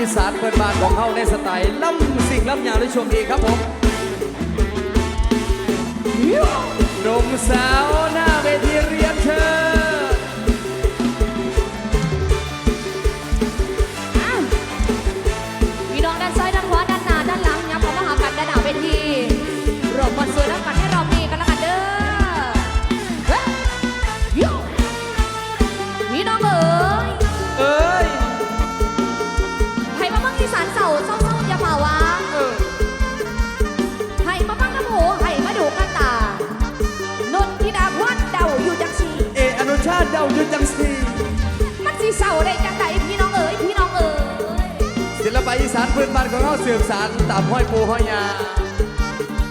อีสานเปิดบ้านของเขาในสไตล์ล่ำสิ่งล่ำยาวในช่วงนี้ครับผมหนุ่มสาวหน้า อีสานพื้นบ้านของเราสืบสานตามห้อยปูห้อยยา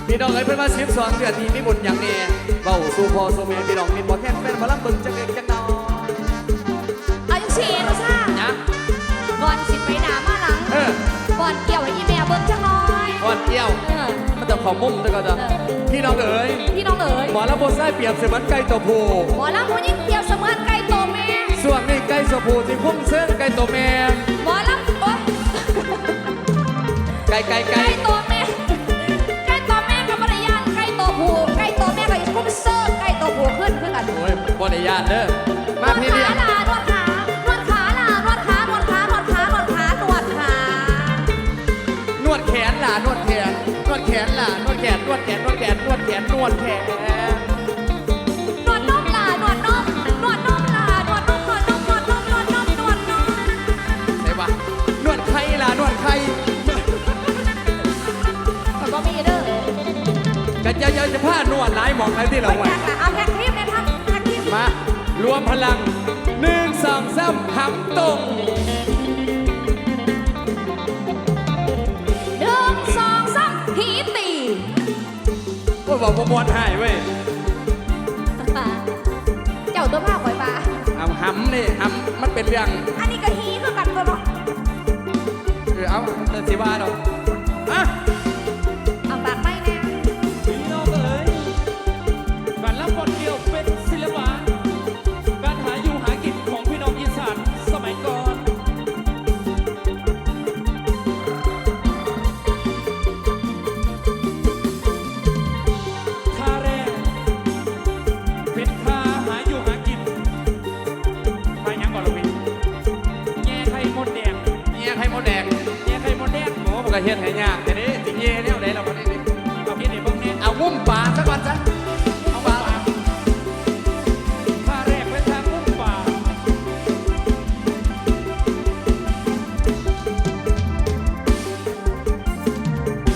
พี่น้องเอ้ยเพื่อนมาสิบสองเดือนนี้มีบุญอย่างแน่เบาสู่พ่อสู่แม่พี่น้องมีบ่แค่นเป็นพลังบึงจังเอกจังนอนเอาจังสีนุชานะก่อนสิไปหนามาหลังเออก่อนเกี่ยวให้อีแม่เบิ่งจังน้อยก่อนเกี่ยวเออมันจะขอมุมด้วยก็จะพี่น้องเอ๋ยพี่น้องเอ๋ยหมอลำโบไส้เปรียบเสมือนไก่ตัวผู้หมอลำผู้ยิ่งเกี่ยวเสมือนไก่โตแม่ส่วนนี้ไก่ตัวผู้ที่พุ่งเส้นไก่ตัวแม่หมอลำ โอ๊ยไก่ไก่ไก่ไก่โตแม่ไก่โตแม่กับภรรยาไก่โตผู้ไก่โตแม่ก็ยังกุ้มเซิร์ฟไก่โตผู้ขึ้นเพื่อกัน โอ้ยบ่ได้ญาติเด้อ นมาวดพี่ขาเลี้ยงลานวดขานวดขาลานวดขานวดขานวดขานวดขานวดขานวดแขนล่ะนวดแขน นวดแขนล่ะนวดแขน นวดแขน นวดแขน นวดแขน นวดแขนน กันจะจะจะผ้านวดหลายหมองอะไรที่เราไม่ไว้แยกละเอาแพ็คครีมในทักแพ็คครีมมารวมพลังหนึ่งสองสามหำตรงหนึ่งสองสามหีตีว่าบอกว่ามวนหายเว้ยเจ้าตัวผ้าข่อยปลาเอาหำนี่หำมันเป็นเรื่อง อันนี้ก็หีคือกันตัวเนาะเออเอาเออสิว่าดอกอะ ก็เฮ็ดให้ยากแต่นี้สิเย่เนี่ยไหนเราบ่ได้เอาพี่นี่เบ้างเนี่เอางุ้มปลาสักวันซะเอาปลาท่าแรกเป็นทางมุ่งป่า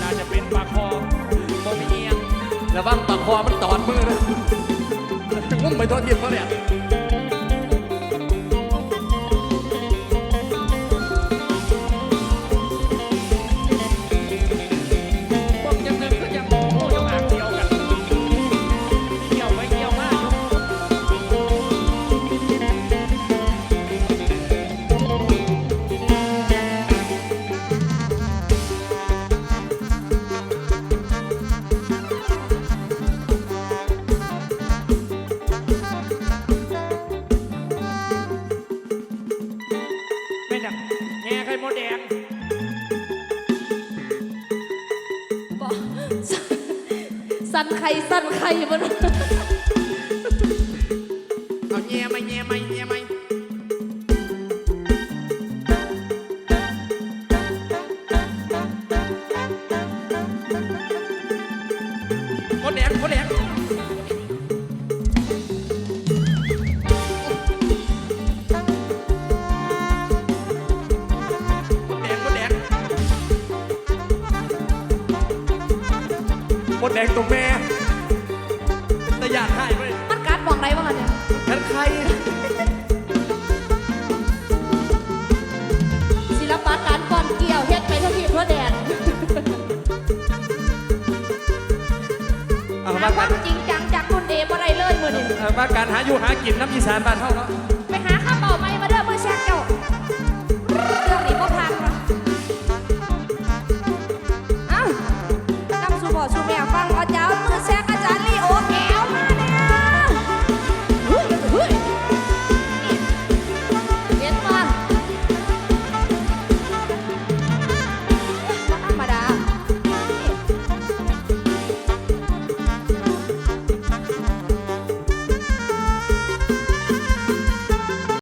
น่าจะเป็นปลาคอโมมีเอียงระวังปากคอมันตอดมือนะงุ้มไปทั่วทิพย์เขาเนี่ย แง่ไข่มดแดงบอกสันไข่สันไข่มันเอาแย่ไหมแย่ไหมแย่ไหมมดแดงมดแดง มดแดงตัวแม่แต่อยากให้เว้ยมันการบอกไรบ้างอะเนี่ยฉันใครศิลปะการก่อนเกี่ยวเฮ็ดไปทั่วทิพย์ทั่วแดนเอาหามาคกัวานมจริงจังจากรุ่นเดบ่ได้เลยมือนี่เอามาการหาอยู่หากินน้ำอีสานบ้านเท่าเนาะไปหาข้าวเปล่าไหมมาเด้อเมื่อแชกเจ้า